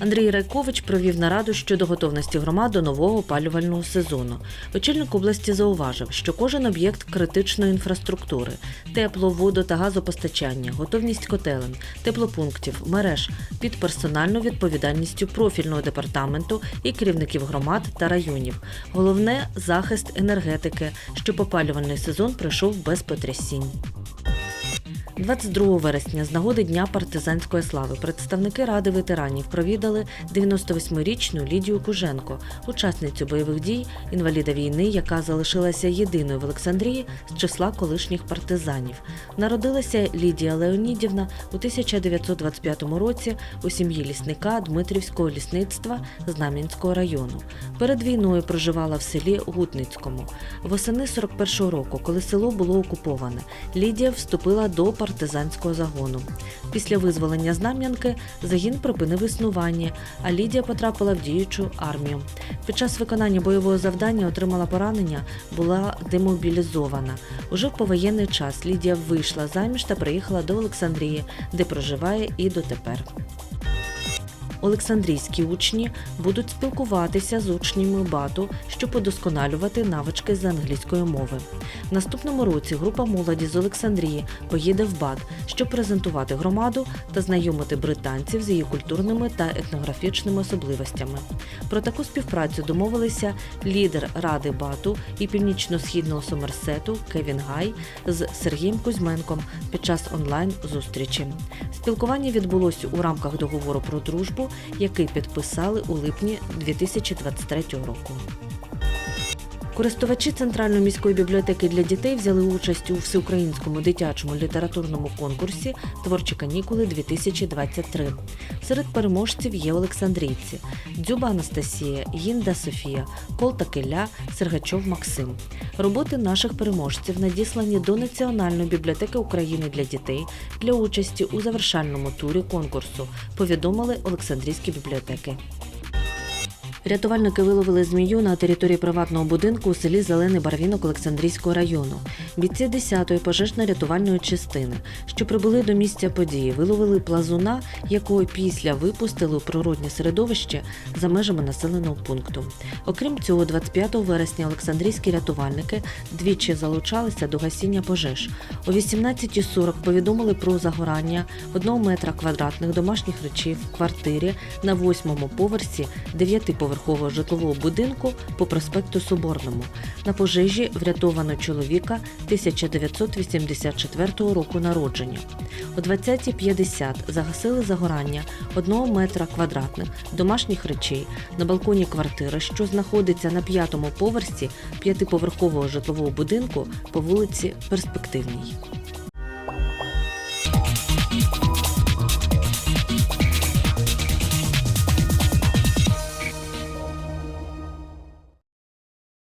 Андрій Райкович провів нараду щодо готовності громад до нового опалювального сезону. Очільник області зауважив, що кожен об'єкт критичної інфраструктури тепло, воду та газопостачання, готовність котелень, теплопунктів, мереж під персональною відповідальністю профільного департаменту і керівників громад та районів. Головне захист енергетики, щоб опалювальний сезон пройшов без потрясінь. 22 вересня з нагоди Дня партизанської слави представники Ради ветеранів провідали 98-річну Лідію Куженко, учасницю бойових дій, інваліда війни, яка залишилася єдиною в Олександрії з числа колишніх партизанів. Народилася Лідія Леонідівна у 1925 році у сім'ї лісника Дмитрівського лісництва Знам'янського району. Перед війною проживала в селі Гутницькому. Восени 41-го року, коли село було окуповане, Лідія вступила до партизанського загону. Після визволення Знам'янки загін припинив існування, а Лідія потрапила в діючу армію. Під час виконання бойового завдання отримала поранення, була демобілізована. Уже в повоєнний час Лідія вийшла заміж та приїхала до Олександрії, де проживає і дотепер. Олександрійські учні будуть спілкуватися з учнями БАТу, щоб удосконалювати навички з англійської мови. Наступному році група молоді з Олександрії поїде в БАТ, щоб презентувати громаду та знайомити британців з її культурними та етнографічними особливостями. Про таку співпрацю домовилися лідер Ради БАТу і північно-східного Сомерсету Кевін Гай з Сергієм Кузьменком під час онлайн-зустрічі. Спілкування відбулося у рамках договору про дружбу, який підписали у липні 2023 року. Користувачі Центральної міської бібліотеки для дітей взяли участь у всеукраїнському дитячому літературному конкурсі Творчі канікули 2023. Серед переможців є Олександрійці, Дзюба Анастасія, Гінда Софія, Колта Келя, Сергачов Максим. Роботи наших переможців надіслані до Національної бібліотеки України для дітей для участі у завершальному турі конкурсу. Повідомили Олександрійські бібліотеки. Рятувальники виловили змію на території приватного будинку у селі Зелений Барвінок Олександрійського району. Бійці 10-ї пожежно-рятувальної частини, що прибули до місця події, виловили плазуна, якого після випустили у природне середовище за межами населеного пункту. Окрім цього, 25 вересня Олександрійські рятувальники двічі залучалися до гасіння пожеж. О 18.40 повідомили про загорання одного метра квадратних домашніх речей в квартирі на восьмому поверсі п'ятиповерхового житлового будинку по проспекту Соборному. На пожежі врятовано чоловіка 1984 року народження. О 20.50 загасили загорання 1 метра квадратних домашніх речей на балконі квартири, що знаходиться на п'ятому поверсі п'ятиповерхового житлового будинку по вулиці Перспективній.